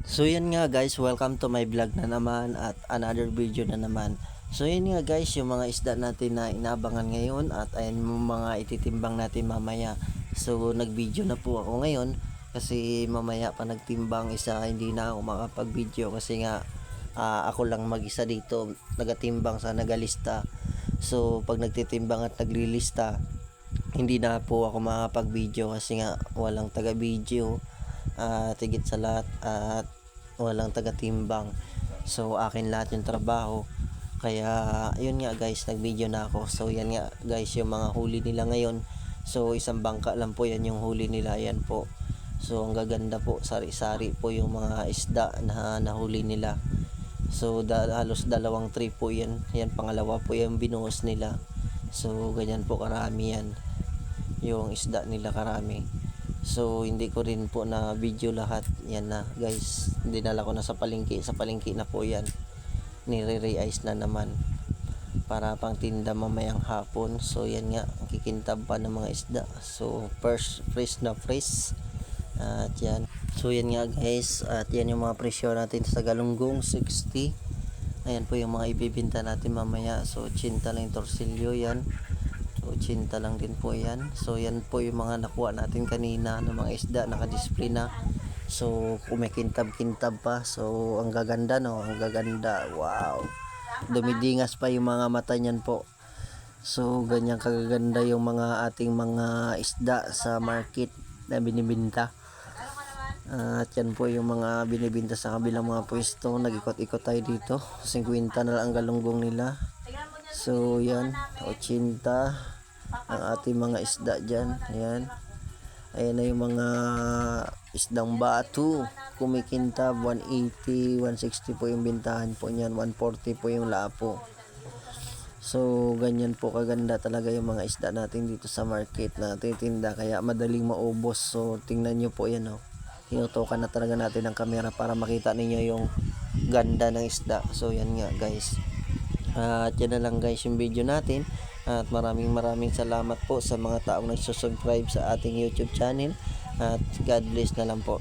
So yan nga guys, welcome to my vlog na naman at another video na naman. So yan nga guys, yung mga isda natin na inabangan ngayon at ayan yung mga ititimbang natin mamaya. So nag-video na po ako ngayon kasi mamaya pa nagtimbang isa hindi na ako makapag-video kasi nga ah, ako lang mag-isa dito nagatimbang sa nagalista. So pag nagtitimbang at naglilista, hindi na po ako makapag-video kasi nga walang taga-video at higit sa lahat at walang taga-timbang. So akin lahat yung trabaho. Kaya yun nga guys, nag-video na ako. So yan nga guys, yung mga huli nila ngayon. So isang bangka lang po yan yung huli nila. Yan po. So ang gaganda po, sari-sari po yung mga isda na nahuli nila. So da- halos dalawang trip po yan. Yan pangalawa po yung binuhos nila. So ganyan po karami yan. Yung isda nila karami. So hindi ko rin po na video lahat. Yan na guys. Dinala ko na sa palengke. Sa palengke na po yan. Nire-re-ice na naman. Para pang tinda mamayang hapon. So yan nga. Kikintab pa ng mga isda. So first fresh na fresh. At yan. So yan nga guys. At yan yung mga presyo natin sa galunggong. 60. Ayan po yung mga ibibinta natin mamaya. So 80 lang yung torsilyo yan. So 80 lang din po yan. So yan po yung mga nakuha natin kanina ng mga isda nakadisplay na. So kumikintab-kintab pa. So ang gaganda no, ang gaganda. Wow. Dumidingas pa yung mga mata niyan po. So ganyan kagaganda yung mga ating mga isda sa market na binibinta. At yan po yung mga binibinta sa kabilang mga pwesto. Nag-ikot-ikot tayo dito. 50 na lang ang galunggong nila. So yan, 80 ang ating mga isda dyan. Ayan. Ayan na yung mga isdang batu. Kumikintab, 180, 160 po yung bintahan po niyan. 140 po yung lapo. So, ganyan po kaganda talaga yung mga isda natin dito sa market na titinda. Kaya madaling maubos. So, tingnan nyo po yan. Oh. Tinutukan na talaga natin ang camera para makita ninyo yung ganda ng isda. So, yan nga guys. At yan na lang guys yung video natin. At maraming maraming salamat po sa mga taong nagsusubscribe sa ating YouTube channel. At God bless na lang po.